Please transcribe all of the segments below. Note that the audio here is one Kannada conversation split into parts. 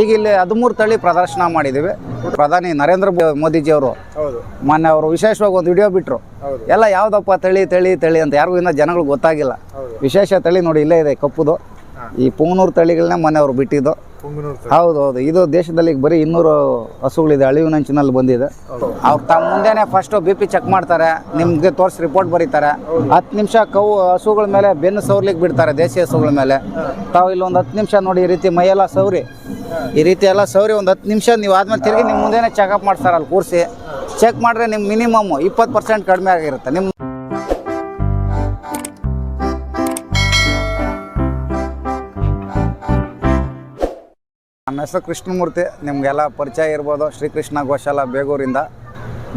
ಈಗ ಇಲ್ಲಿ ಹದಿಮೂರು ತಳಿ ಪ್ರದರ್ಶನ ಮಾಡಿದ್ದೀವಿ. ಪ್ರಧಾನಿ ನರೇಂದ್ರ ಮೋದಿಜಿ ಅವರು ಮೊನ್ನೆ ಅವರು ವಿಶೇಷವಾಗಿ ಒಂದು ವಿಡಿಯೋ ಬಿಟ್ಟರು ಎಲ್ಲ ಯಾವುದಪ್ಪ ತಳಿ ತಳಿ ತಳಿ ಅಂತ ಯಾರಿಗೂ ಇನ್ನೂ ಜನಗಳಿಗೆ ಗೊತ್ತಾಗಿಲ್ಲ. ವಿಶೇಷ ತಳಿ ನೋಡಿ ಇಲ್ಲೇ ಇದೆ ಕಪ್ಪುದು. ಈ ಪೂನೂರು ತಳಿಗಳನ್ನ ಮೊನ್ನೆ ಅವರು ಬಿಟ್ಟಿದ್ದು. ಹೌದು ಹೌದು. ಇದು ದೇಶದಲ್ಲಿ ಈಗ ಬರೀ ಇನ್ನೂರು ಹಸುಗಳಿದೆ ಅಳಿವಿನಂಚಿನಲ್ಲಿ ಬಂದಿದೆ. ಅವ್ರು ತಮ್ಮ ಮುಂದೆನೆ ಫಸ್ಟ್ ಬಿ ಪಿ ಚೆಕ್ ಮಾಡ್ತಾರೆ ನಿಮ್ಗೆ ತೋರಿಸಿ ರಿಪೋರ್ಟ್ ಬರೀತಾರೆ. ಹತ್ತು ನಿಮಿಷ ಕವು ಹಸುಗಳ ಮೇಲೆ ಬೆನ್ನು ಸೌರ್ಲಿಕ್ಕೆ ಬಿಡ್ತಾರೆ ದೇಸಿ ಹಸುಗಳ ಮೇಲೆ. ತಾವು ಇಲ್ಲೊಂದು ಒಂದು ಹತ್ತು ನಿಮಿಷ ನೋಡಿ ಈ ರೀತಿ ಮೈಯೆಲ್ಲ ಸೌರಿ ಈ ರೀತಿ ಎಲ್ಲ ಸೌರಿ ಒಂದು ಹತ್ತು ನಿಮಿಷ ನೀವು ಆದ್ಮೇಲೆ ತಿರುಗಿ ನಿಮ್ಮ ಮುಂದೆನೆ ಚೆಕಪ್ ಮಾಡ್ತಾರೆ ಅಲ್ಲಿ ಕೂರಿಸಿ ಚೆಕ್ ಮಾಡಿದ್ರೆ ನಿಮ್ಮ ಮಿನಿಮಮ್ ಇಪ್ಪತ್ತು ಪರ್ಸೆಂಟ್ ಕಡಿಮೆ ಆಗಿರುತ್ತೆ. ನಿಮ್ಮ ನಮ್ಮ ಹೆಸರು ಕೃಷ್ಣಮೂರ್ತಿ, ನಿಮಗೆಲ್ಲ ಪರಿಚಯ ಇರ್ಬೋದು ಶ್ರೀಕೃಷ್ಣ ಗೋಶಾಲ ಬೇಗೂರಿಂದ.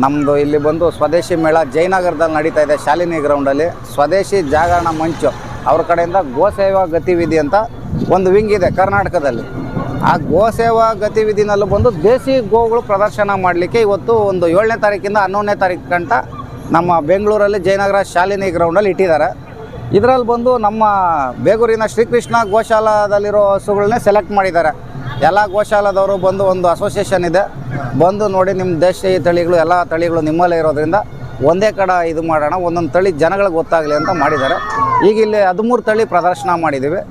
ನಮ್ಮದು ಇಲ್ಲಿ ಬಂದು ಸ್ವದೇಶಿ ಮೇಳ ಜಯನಗರದಲ್ಲಿ ನಡೀತಾ ಇದೆ ಶಾಲಿನಿ ಗ್ರೌಂಡಲ್ಲಿ ಸ್ವದೇಶಿ ಜಾಗರಣ ಮಂಚು, ಅವ್ರ ಕಡೆಯಿಂದ ಗೋಸೇವಾ ಗತಿವಿಧಿ ಅಂತ ಒಂದು ವಿಂಗ್ ಇದೆ ಕರ್ನಾಟಕದಲ್ಲಿ. ಆ ಗೋಸೇವಾ ಗತಿವಿಧಿನಲ್ಲೂ ಬಂದು ದೇಸಿ ಗೋಗಳು ಪ್ರದರ್ಶನ ಮಾಡಲಿಕ್ಕೆ ಇವತ್ತು ಒಂದು ಏಳನೇ ತಾರೀಕಿಂದ ಹನ್ನೊಂದನೇ ತಾರೀಕು ಗಂಟ ನಮ್ಮ ಬೆಂಗಳೂರಲ್ಲಿ ಜಯನಗರ ಶಾಲಿನಿ ಗ್ರೌಂಡಲ್ಲಿ ಇಟ್ಟಿದ್ದಾರೆ. ಇದರಲ್ಲಿ ಬಂದು ನಮ್ಮ ಬೇಗೂರಿನ ಶ್ರೀಕೃಷ್ಣ ಗೋಶಾಲದಲ್ಲಿರೋ ಹಸುಗಳನ್ನೇ ಸೆಲೆಕ್ಟ್ ಮಾಡಿದ್ದಾರೆ. ಎಲ್ಲ ಗೋಶಾಲದವರು ಬಂದು ಒಂದು ಅಸೋಸಿಯೇಷನ್ ಇದೆ. ಬಂದು ನೋಡಿ ನಿಮ್ಮ ದೇಶೀಯ ತಳಿಗಳು ಎಲ್ಲ ತಳಿಗಳು ನಿಮ್ಮಲ್ಲೇ ಇರೋದ್ರಿಂದ ಒಂದೇ ಕಡೆ ಇದು ಮಾಡೋಣ ಒಂದೊಂದು ತಳಿ ಜನಗಳಿಗೆ ಗೊತ್ತಾಗಲಿ ಅಂತ ಮಾಡಿದ್ದಾರೆ. ಈಗ ಇಲ್ಲಿ ಹದಿಮೂರು ತಳಿ ಪ್ರದರ್ಶನ ಮಾಡಿದ್ದೀವಿ.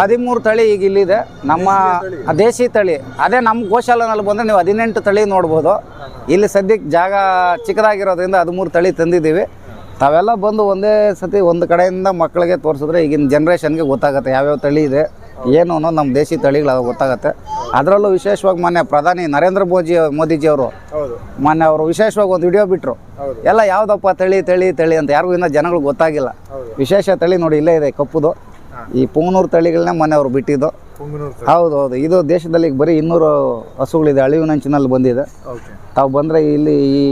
ಹದಿಮೂರು ತಳಿ. ಈಗ ಇಲ್ಲಿದೆ. ನಮ್ಮ ದೇಶಿ ತಳಿ. ಅದೇ ನಮ್ಮ ಗೋಶಾಲನಲ್ಲಿ ಬಂದರೆ ನೀವು ಹದಿನೆಂಟು ತಳಿ ನೋಡ್ಬೋದು. ಇಲ್ಲಿ ಸದ್ಯಕ್ಕೆ ಜಾಗ ಚಿಕ್ಕದಾಗಿರೋದ್ರಿಂದ ಹದಿಮೂರು ತಳಿ ತಂದಿದ್ದೀವಿ. ತಾವೆಲ್ಲ ಬಂದು ಒಂದೇ ಸತಿ ಒಂದು ಕಡೆಯಿಂದ ಮಕ್ಕಳಿಗೆ ತೋರಿಸಿದ್ರೆ ಈಗಿನ ಜನ್ರೇಷನ್ಗೆ ಗೊತ್ತಾಗುತ್ತೆ ಯಾವ್ಯಾವ ತಳಿ ಇದೆ. ಏನು ಅನ್ನೋದು ನಮ್ಮ ದೇಶಿ ತಳಿಗಳು ಅದು ಗೊತ್ತಾಗುತ್ತೆ. ಅದರಲ್ಲೂ ವಿಶೇಷವಾಗಿ ಮೊನ್ನೆ ಪ್ರಧಾನಿ ನರೇಂದ್ರ ಮೋದಿ ಮೋದಿಜಿಯವರು ಮೊನ್ನೆ ಅವರು ವಿಶೇಷವಾಗಿ ಒಂದು ವಿಡಿಯೋ ಬಿಟ್ಟರು ಎಲ್ಲ ಯಾವುದಪ್ಪ ತಳಿ ತಳಿ ತಳಿ ಅಂತ ಯಾರಿಗೂ ಇನ್ನೂ ಜನಗಳಿಗೆ ಗೊತ್ತಾಗಿಲ್ಲ. ವಿಶೇಷ ತಳಿ ನೋಡಿ ಇಲ್ಲೇ ಇದೆ ಕಪ್ಪುದು. ಈ ಪುಂಗನೂರು ತಳಿಗಳನ್ನೇ ಮೊನ್ನೆ ಅವರು ಬಿಟ್ಟಿದ್ದು. ಹೌದು ಹೌದು. ಇದು ದೇಶದಲ್ಲಿ ಬರೀ ಇನ್ನೂರು ಹಸುಗಳಿದೆ ಅಳಿವಿನಂಚಿನಲ್ಲಿ ಬಂದಿದೆ. ತಾವು ಬಂದರೆ ಇಲ್ಲಿ ಈ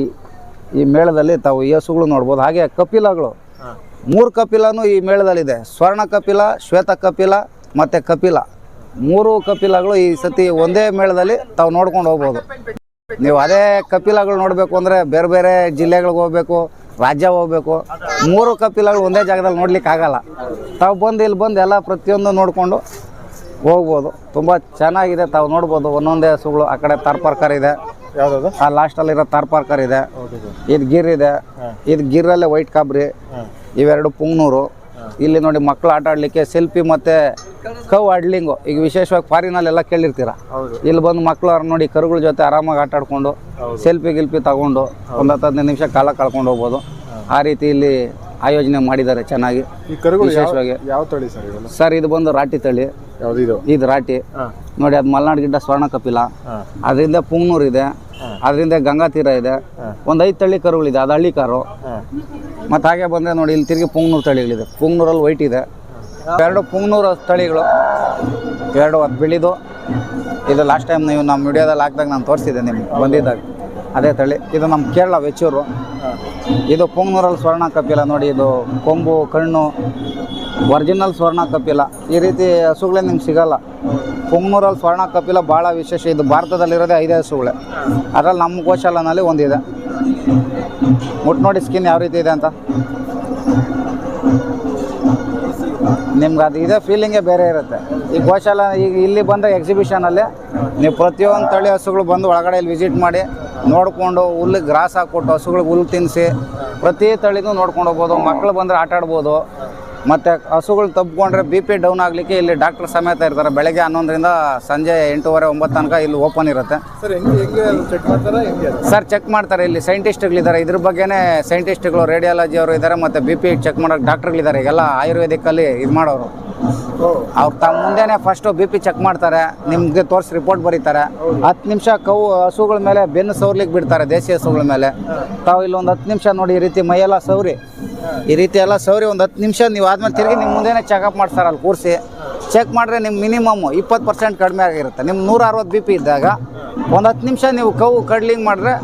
ಈ ಮೇಳದಲ್ಲಿ ತಾವು ಈ ಹಸುಗಳು ನೋಡ್ಬೋದು. ಹಾಗೆ ಕಪಿಲಗಳು. ಮೂರು ಕಪಿಲನೂ ಈ ಮೇಳದಲ್ಲಿದೆ. ಸ್ವರ್ಣ ಕಪಿಲ ಶ್ವೇತ ಕಪಿಲ ಮತ್ತು ಕಪಿಲ. ಮೂರು ಕಪಿಲಗಳು ಈ ಸತಿ ಒಂದೇ ಮೇಳದಲ್ಲಿ ತಾವು ನೋಡ್ಕೊಂಡು ಹೋಗ್ಬೋದು. ನೀವು ಅದೇ ಕಪಿಲಗಳು ನೋಡಬೇಕು ಅಂದರೆ ಬೇರೆ ಬೇರೆ ಜಿಲ್ಲೆಗಳಿಗೆ ಹೋಗ್ಬೇಕು ರಾಜ್ಯ ಹೋಗ್ಬೇಕು. ಮೂರು ಕಪಿಲಗಳು ಒಂದೇ ಜಾಗದಲ್ಲಿ ನೋಡ್ಲಿಕ್ಕೆ ಆಗಲ್ಲ. ತಾವು ಬಂದು ಇಲ್ಲಿ ಬಂದು ಎಲ್ಲ ಪ್ರತಿಯೊಂದು ನೋಡಿಕೊಂಡು ಹೋಗ್ಬೋದು. ತುಂಬ ಚೆನ್ನಾಗಿದೆ ತಾವು ನೋಡ್ಬೋದು. ಒಂದೊಂದೇ ಹಸುಗಳು ಆ ಕಡೆ ತಾರ್ಪಾರ್ಕರ್ ಇದೆ. ಯಾವ್ದು ಆ ಲಾಸ್ಟಲ್ಲಿರೋ ತಾರ್ಪಾರ್ಕರ್ ಇದೆ. ಇದು ಗಿರ್ ಇದೆ. ಇದು ಗಿರಲ್ಲೇ ವೈಟ್ ಕಾಬ್ರಿ. ಇವೆರಡು ಪುಂಗ್ನೂರು. ಇಲ್ಲಿ ನೋಡಿ ಮಕ್ಕಳು ಆಟ ಆಡಲಿಕ್ಕೆ ಸೆಲ್ಫಿ ಮತ್ತು ಕವ್ ಆಡ್ಲಿಂಗು. ಈಗ ವಿಶೇಷವಾಗಿ ಫಾರಿನಲ್ಲೆಲ್ಲ ಕೇಳಿರ್ತೀರ? ಇಲ್ಲಿ ಬಂದು ಮಕ್ಕಳು ಅವ್ರು ನೋಡಿ ಕರುಗಳ ಜೊತೆ ಆರಾಮಾಗಿ ಆಟ ಆಡ್ಕೊಂಡು ಸೆಲ್ಫಿ ಗಿಲ್ಫಿ ತಗೊಂಡು ಒಂದು ಹತ್ತು ಹದಿನೈದು ನಿಮಿಷ ಕಾಲ ಕಳ್ಕೊಂಡು ಹೋಗ್ಬೋದು. ಆ ರೀತಿ ಇಲ್ಲಿ ಆಯೋಜನೆ ಮಾಡಿದ್ದಾರೆ ಚೆನ್ನಾಗಿ. ವಿಶೇಷವಾಗಿ ಯಾವ ತಳಿ ಸರ್ ಇದು ಬಂದು ರಾಟಿ ತಳಿ. ಇದು? ರಾಟಿ. ನೋಡಿ ಅದು ಮಲ್ನಾಡ್ ಗಿಡ್ಡ ಸ್ವರ್ಣ ಕಪಿಲ. ಅದರಿಂದ ಪುಂಗ್ನೂರು ಇದೆ. ಅದರಿಂದ ಗಂಗಾ ತೀರ ಇದೆ. ಒಂದು ಐದು ತಳ್ಳಿ ಕರುಗಳಿದೆ ಅದು ಹಳ್ಳಿ ಕಾರು. ಮತ್ತು ಹಾಗೆ ಬಂದರೆ ನೋಡಿ ಇಲ್ಲಿ ತಿರುಗಿ ಪುಂಗ್ನೂರು ತಳಿಗಳಿದೆ ಪುಂಗ್ನೂರಲ್ಲಿ ವೈಟ್ ಇದೆ. ಎರಡು ಪುಂಗ್ನೂರು ತಳಿಗಳು ಎರಡು ಅದು ಬಿಳಿದು. ಇದು ಲಾಸ್ಟ್ ಟೈಮ್ ನೀವು ನಮ್ಮ ವಿಡಿಯೋದಲ್ಲಿ ಹಾಕಿದಾಗ ನಾನು ತೋರಿಸಿದ್ದೆ ನಿಮ್ಗೆ ಬಂದಿದ್ದಾಗ. ಅದೇ ತಳಿ. ಇದು ನಮ್ಮ ಕೇರಳ ವೆಚ್ಚೂರು. ಇದು ಪೊಂಗ್ನೂರಲ್ಲಿ ಸ್ವರ್ಣ ಕಪಿಲ ನೋಡಿ, ಇದು ಕೊಂಬು, ಕಣ್ಣು, ಒರಿಜಿನಲ್ ಸ್ವರ್ಣ ಕಪಿಲ. ಈ ರೀತಿ ಹಸುಗಳೇ ನಿಮ್ಗೆ ಸಿಗಲ್ಲ. ಪೊಂಗ್ನೂರಲ್ಲಿ ಸ್ವರ್ಣ ಕಪಿಲ ಭಾಳ ವಿಶೇಷ. ಇದು ಭಾರತದಲ್ಲಿರೋದೇ ಐದೇ ಹಸುಗಳೇ. ಅದರಲ್ಲಿ ನಮ್ಮ ಗೋಶಾಲನಲ್ಲಿ ಒಂದಿದೆ. ಮುಟ್ಟು ನೋಡಿ ಸ್ಕಿನ್ ಯಾವ ರೀತಿ ಇದೆ ಅಂತ. ನಿಮ್ಗೆ ಅದು ಇದೇ ಫೀಲಿಂಗೇ ಬೇರೆ ಇರುತ್ತೆ. ಈ ಗೋಶಾಲ ಈಗ ಇಲ್ಲಿ ಬಂದ ಎಕ್ಸಿಬಿಷನಲ್ಲಿ ನೀವು ಪ್ರತಿಯೊಂದು ತಳಿ ಹಸುಗಳು ಬಂದು ಒಳಗಡೆ ಇಲ್ಲಿ ವಿಸಿಟ್ ಮಾಡಿ ನೋಡಿಕೊಂಡು ಹುಲ್ಲಿಗೆ ಗ್ರಾಸ್ ಹಾಕ್ಕೊಟ್ಟು ಹಸುಗಳಿಗೆ ಹುಲ್ಲು ತಿನ್ನಿಸಿ ಪ್ರತಿ ತಳಿನೂ ನೋಡ್ಕೊಂಡು ಹೋಗ್ಬೋದು. ಮಕ್ಕಳು ಬಂದರೆ ಆಟ ಆಡ್ಬೋದು. ಮತ್ತು ಹಸುಗಳು ತಬ್ಕೊಂಡ್ರೆ ಬಿ ಪಿ ಡೌನ್ ಆಗಲಿಕ್ಕೆ ಇಲ್ಲಿ ಡಾಕ್ಟರ್ ಸಮೇತ ಇರ್ತಾರೆ. ಬೆಳಗ್ಗೆ ಹನ್ನೊಂದರಿಂದ ಸಂಜೆ ಎಂಟೂವರೆ ಒಂಬತ್ತು ತನಕ ಇಲ್ಲಿ ಓಪನ್ ಇರುತ್ತೆ. ಸರ್ ಚೆಕ್ ಮಾಡ್ತಾರಾ ಹೆಂಗೆ ಸರ್ ಚೆಕ್ ಮಾಡ್ತಾರೆ. ಇಲ್ಲಿ ಸೈಂಟಿಸ್ಟ್ಗಳಿದ್ದಾರೆ ಇದ್ರ ಬಗ್ಗೆನೇ ಸೈಂಟಿಸ್ಟ್ಗಳು ರೇಡಿಯಾಲಜಿ ಅವರು ಇದ್ದಾರೆ. ಮತ್ತು ಬಿ ಪಿ ಚೆಕ್ ಮಾಡೋಕ್ಕೆ ಡಾಕ್ಟ್ರುಗಳಿದ್ದಾರೆ ಈಗೆಲ್ಲ ಆಯುರ್ವೇದಿಕ್ಕಲ್ಲಿ ಇದು ಮಾಡೋರು. ಅವ್ರು ತಮ್ಮ ಮುಂದೆನೆ ಫಸ್ಟು ಬಿ ಪಿ ಚೆಕ್ ಮಾಡ್ತಾರೆ ನಿಮಗೆ ತೋರಿಸಿ ರಿಪೋರ್ಟ್ ಬರೀತಾರೆ. ಹತ್ತು ನಿಮಿಷ ಕವು ಹಸುಗಳ ಮೇಲೆ ಬೆನ್ನು ಸೌರ್ಲಿಕ್ಕೆ ಬಿಡ್ತಾರೆ ದೇಸಿ ಹಸುಗಳ ಮೇಲೆ. ತಾವು ಇಲ್ಲಿ ಒಂದು ಹತ್ತು ನಿಮಿಷ ನೋಡಿ ಈ ರೀತಿ ಮೈಯೆಲ್ಲ ಸೌರಿ ಈ ರೀತಿ ಎಲ್ಲ ಸೌರಿ ಒಂದು ಹತ್ತು ನಿಮಿಷ ನೀವು ಆದ್ಮೇಲೆ ತಿರುಗಿ ನಿಮ್ಮ ಮುಂದೆನೇ ಚೆಕಪ್ ಮಾಡ್ತಾರೆ ಅಲ್ಲಿ ಕೂರಿಸಿ. ಚೆಕ್ ಮಾಡಿದ್ರೆ ನಿಮ್ಮ ಮಿನಿಮಮ್ ಇಪ್ಪತ್ತು ಪರ್ಸೆಂಟ್ ಕಡಿಮೆ ಆಗಿರುತ್ತೆ. ನಿಮ್ಮ ನೂರ ಅರವತ್ತು ಬಿ ಪಿ ಇದ್ದಾಗ ಒಂದು ಹತ್ತು ನಿಮಿಷ ನೀವು ಕವು ಕಡ್ಲಿಂಗ್ ಮಾಡಿದ್ರೆ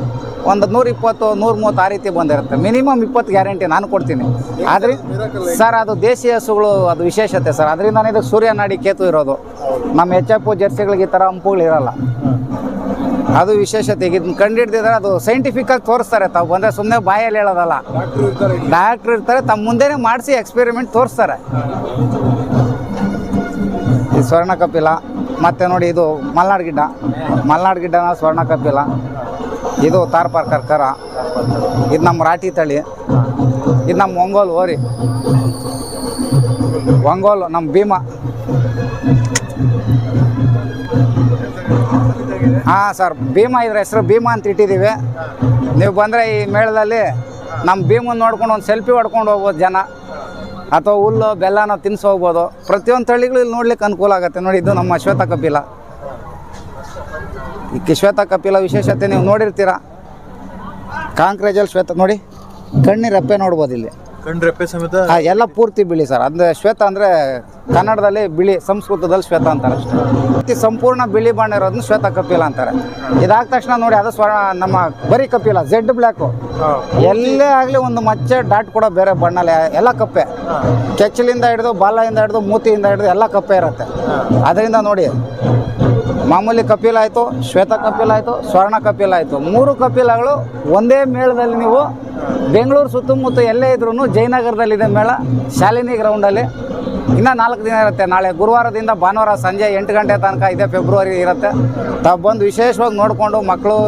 ಒಂದು ನೂರ ಇಪ್ಪತ್ತು, ನೂರ ಮೂವತ್ತು ಆ ರೀತಿ ಬಂದಿರುತ್ತೆ. ಮಿನಿಮಮ್ ಇಪ್ಪತ್ತು ಗ್ಯಾರಂಟಿ ನಾನು ಕೊಡ್ತೀನಿ. ಆದರೆ ಸರ್, ಅದು ದೇಶೀಯ ಹಸುಗಳು, ಅದು ವಿಶೇಷತೆ ಸರ್. ಅದರಿಂದ ಇದು ಸೂರ್ಯನಾಡಿ ಕೇತು ಇರೋದು. ನಮ್ಮ ಎಚ್ ಎಫ್ ಜರ್ಸಿಗಳಿಗೆ ಈ ಥರ ಹಂಪುಗಳಿರಲ್ಲ ಅದು ವಿಶೇಷತೆ. ಇದನ್ನ ಕಂಡಿಡ್ದಿದ್ರೆ ಅದು ಸೈಂಟಿಫಿಕ್ಕಾಗಿ ತೋರಿಸ್ತಾರೆ. ತಾವು ಬಂದರೆ ಸುಮ್ಮನೆ ಬಾಯಲ್ಲಿ ಹೇಳೋದಲ್ಲ. ಡಾಕ್ಟ್ರ್ ಇರ್ತಾರೆ, ತಮ್ಮ ಮುಂದೆನೇ ಮಾಡಿಸಿ ಎಕ್ಸ್ಪೆರಿಮೆಂಟ್ ತೋರಿಸ್ತಾರೆ. ಈ ಸ್ವರ್ಣ ಕಪಿಲ ಮತ್ತು ನೋಡಿ ಇದು ಮಲ್ನಾಡ್ ಗಿಡ್ಡ. ಮಲ್ನಾಡ್ ಗಿಡ್ಡನ ಸ್ವರ್ಣ ಕಪಿಲ ಇದು ತಾರ್ಪಾರ್ ಕರ್ಕರ ಇದು ನಮ್ಮ ರಾಟಿ ತಳಿ. ಇದು ನಮ್ಮ ಒಂಗೋಲ್ ಓರಿ ಒಂಗೋಲು ನಮ್ಮ ಭೀಮ. ಹಾಂ ಸರ್, ಭೀಮ ಇದ್ರ ಹೆಸರು ಭೀಮ ಅಂತ ಇಟ್ಟಿದ್ದೀವಿ. ನೀವು ಬಂದರೆ ಈ ಮೇಳದಲ್ಲಿ ನಮ್ಮ ಭೀಮನ್ನ ನೋಡ್ಕೊಂಡು ಒಂದು ಸೆಲ್ಫಿ ಹೊಡ್ಕೊಂಡು ಹೋಗ್ಬೋದು ಜನ. ಅಥವಾ ಹುಲ್ಲು, ಬೆಲ್ಲನ ತಿನ್ಸಿ ಹೋಗ್ಬೋದು. ಪ್ರತಿಯೊಂದು ತಳಿಗಳು ಇಲ್ಲಿ ನೋಡ್ಲಿಕ್ಕೆ ಅನುಕೂಲ ಆಗುತ್ತೆ. ನೋಡಿ, ಇದು ನಮ್ಮ ಶ್ವೇತ ಕಪಿಲ ಈ ಶ್ವೇತ ಕಪಿಲ ವಿಶೇಷತೆ ನೀವು ನೋಡಿರ್ತೀರ? ಕಾಂಕ್ರೇಜಲ್ಲಿ ಶ್ವೇತ ನೋಡಿ ಕಣ್ಣಿ ರೆಪ್ಪೆ ನೋಡ್ಬೋದು ಇಲ್ಲಿ. ರೆಪ್ಪೆ ಸಮೇತ ಎಲ್ಲ ಪೂರ್ತಿ ಬಿಳಿ ಸರ್. ಅಂದರೆ ಶ್ವೇತ ಅಂದರೆ ಕನ್ನಡದಲ್ಲಿ ಬಿಳಿ ಸಂಸ್ಕೃತದಲ್ಲಿ ಶ್ವೇತ ಅಂತಾರೆ ಪೂರ್ತಿ ಸಂಪೂರ್ಣ ಬಿಳಿ ಬಣ್ಣ ಇರೋದನ್ನ ಶ್ವೇತ ಕಪಿಲ ಅಂತಾರೆ. ಇದಾದ ತಕ್ಷಣ ನೋಡಿ ಅದು ಸ್ವರ್ಣ ನಮ್ಮ ಬರೀ ಕಪಿಲ ಜೆಡ್ ಬ್ಲ್ಯಾಕು ಎಲ್ಲೇ ಆಗಲಿ ಒಂದು ಮಚ್ಚೆ ಡಾಟ್ ಕೂಡ ಬೇರೆ ಬಣ್ಣಲ್ಲಿ ಎಲ್ಲ ಕಪ್ಪೆ. ಕೆಚ್ಚಲಿಂದ ಹಿಡಿದು ಬಾಲದಿಂದ ಹಿಡಿದು ಮೂತಿಯಿಂದ ಹಿಡಿದು ಎಲ್ಲ ಕಪ್ಪೆ ಇರುತ್ತೆ. ಅದರಿಂದ ನೋಡಿ ಮಾಮೂಲಿ ಕಪಿಲ್ ಆಯಿತು, ಶ್ವೇತ ಕಪಿಲ್ ಆಯಿತು, ಸ್ವರ್ಣ ಕಪಿಲ್ ಆಯಿತು. ಮೂರು ಕಪಿಲಗಳು ಒಂದೇ ಮೇಳದಲ್ಲಿ ನೀವು ಬೆಂಗಳೂರು ಸುತ್ತಮುತ್ತ ಎಲ್ಲೇ ಇದ್ರೂ ಜಯನಗರದಲ್ಲಿದೆ ಮೇಳ, ಶಾಲಿನಿ ಗ್ರೌಂಡಲ್ಲಿ. ಇನ್ನೂ ನಾಲ್ಕು ದಿನ ಇರುತ್ತೆ. ನಾಳೆ ಗುರುವಾರದಿಂದ ಭಾನುವಾರ ಸಂಜೆ ಎಂಟು ಗಂಟೆ ತನಕ ಇದೆ, ಫೆಬ್ರವರಿ ಇರುತ್ತೆ. ತಾವು ಬಂದು ವಿಶೇಷವಾಗಿ ನೋಡಿಕೊಂಡು ಮಕ್ಕಳು,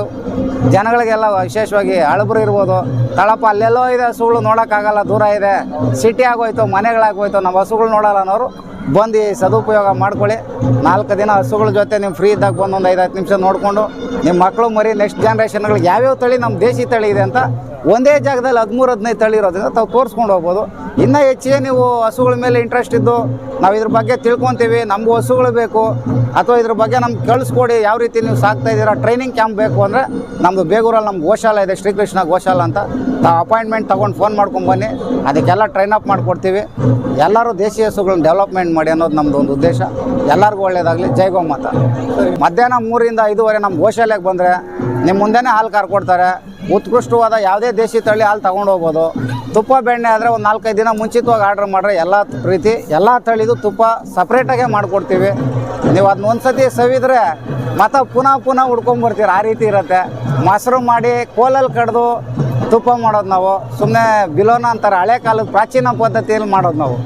ಜನಗಳಿಗೆಲ್ಲ ವಿಶೇಷವಾಗಿ ಹಳಬ್ರು ಇರ್ಬೋದು. ತಳಪ ಅಲ್ಲೆಲ್ಲೋ ಇದೆ, ಹಸುಗಳು ನೋಡೋಕ್ಕಾಗಲ್ಲ, ದೂರ ಇದೆ. ಸಿಟಿ ಆಗೋಯ್ತು ಮನೆಗಳಾಗೋಯ್ತು, ನಮ್ಮ ಹಸುಗಳು ನೋಡೋಲ್ಲ ಅನ್ನೋರು ಬಂದು ಸದುಪಯೋಗ ಮಾಡ್ಕೊಳ್ಳಿ. ನಾಲ್ಕು ದಿನ ಹಸುಗಳ ಜೊತೆ ನೀವು ಫ್ರೀ ಇದ್ದಾಗ ಬಂದು ಒಂದು ಐದು ಹತ್ತು ನಿಮಿಷ ನೋಡಿಕೊಂಡು ನಿಮ್ಮ ಮಕ್ಕಳು ಮರಿ ನೆಕ್ಸ್ಟ್ ಜನ್ರೇಷನ್ಗಳಿಗೆ ಯಾವ್ಯಾವ ತಳಿ ನಮ್ಮ ದೇಶಿ ತಳಿ ಇದೆ ಅಂತ ಒಂದೇ ಜಾಗದಲ್ಲಿ ಹದಿಮೂರು, ಹದಿನೈದು ತಳಿ ಇರೋದ್ರಿಂದ ತಾವು ತೋರಿಸ್ಕೊಂಡು ಹೋಗ್ಬೋದು. ಇನ್ನೂ ಹೆಚ್ಚಿಗೆ ನೀವು ಹಸುಗಳ ಮೇಲೆ ಇಂಟ್ರೆಸ್ಟ್ ಇದ್ದು ನಾವು ಇದ್ರ ಬಗ್ಗೆ ತಿಳ್ಕೊತೀವಿ, ನಮಗೂ ಹಸುಗಳು ಬೇಕು, ಅಥವಾ ಇದ್ರ ಬಗ್ಗೆ ನಮ್ಗೆ ಕಳಿಸ್ಕೊಡಿ, ಯಾವ ರೀತಿ ನೀವು ಸಾಕ್ತಾ ಇದ್ದೀರಾ ಟ್ರೈನಿಂಗ್ ಕ್ಯಾಂಪ್ ಬೇಕು ಅಂದರೆ ನಮ್ಮದು ಬೇಗೂರಲ್ಲಿ ನಮ್ಮ ಗೋಶಾಲ ಇದೆ, ಶ್ರೀಕೃಷ್ಣ ಗೋಶಾಲ ಅಂತ. ತಾವು ಅಪಾಯಿಂಟ್ಮೆಂಟ್ ತೊಗೊಂಡು ಫೋನ್ ಮಾಡ್ಕೊಂಡು ಬನ್ನಿ. ಅದಕ್ಕೆಲ್ಲ ಟ್ರೈನ್ ಅಪ್ ಮಾಡಿಕೊಡ್ತೀವಿ. ಎಲ್ಲರೂ ದೇಶೀಯ ಹಸುಗಳನ್ನ ಡೆವಲಪ್ಮೆಂಟ್ ಮಾಡಿ ಅನ್ನೋದು ನಮ್ಮದು ಒಂದು ಉದ್ದೇಶ. ಎಲ್ಲರಿಗೂ ಒಳ್ಳೆಯದಾಗಲಿ ಜೈ ಗೋಮಾತ. ಮಧ್ಯಾಹ್ನ ಮೂರಿಂದ ಐದುವರೆ ನಮ್ಮ ಗೋಶಾಲೆಗೆ ಬಂದರೆ ನಿಮ್ಮ ಮುಂದೆನೇ ಹಾಲು ಕರ್ಕೊಡ್ತಾರೆ ಉತ್ಕೃಷ್ಟವಾದ ಯಾವುದೇ ದೇಶಿ ತಳಿ ಹಾಲು ತಗೊಂಡು ಹೋಗ್ಬೋದು. ತುಪ್ಪ, ಬೆಣ್ಣೆ ಆದರೆ ಒಂದು ನಾಲ್ಕೈದು ದಿನ ಮುಂಚಿತವಾಗಿ ಆರ್ಡ್ರ್ ಮಾಡಿದ್ರೆ ಎಲ್ಲ ರೀತಿ ಎಲ್ಲ ತಳಿದು ತುಪ್ಪ ಸಪ್ರೇಟಾಗೆ ಮಾಡಿಕೊಡ್ತೀವಿ. ನೀವು ಅದನ್ನ ಒಂದು ಸತಿ ಸವಿದ್ರೆ ಮತ್ತೆ ಪುನಃ ಪುನಃ ಹುಡ್ಕೊಂಬರ್ತೀರ ಆ ರೀತಿ ಇರುತ್ತೆ. ಮೊಸರು ಮಾಡಿ ಕೋಲಲ್ಲಿ ಕಡ್ದು ತುಪ್ಪ ಮಾಡೋದು ನಾವು. ಸುಮ್ಮನೆ ಬಿಲೋನ ಅಂತಾರೆ. ಹಳೆ ಕಾಲದ ಪ್ರಾಚೀನ ಪದ್ಧತಿಯಲ್ಲಿ ಮಾಡೋದು ನಾವು.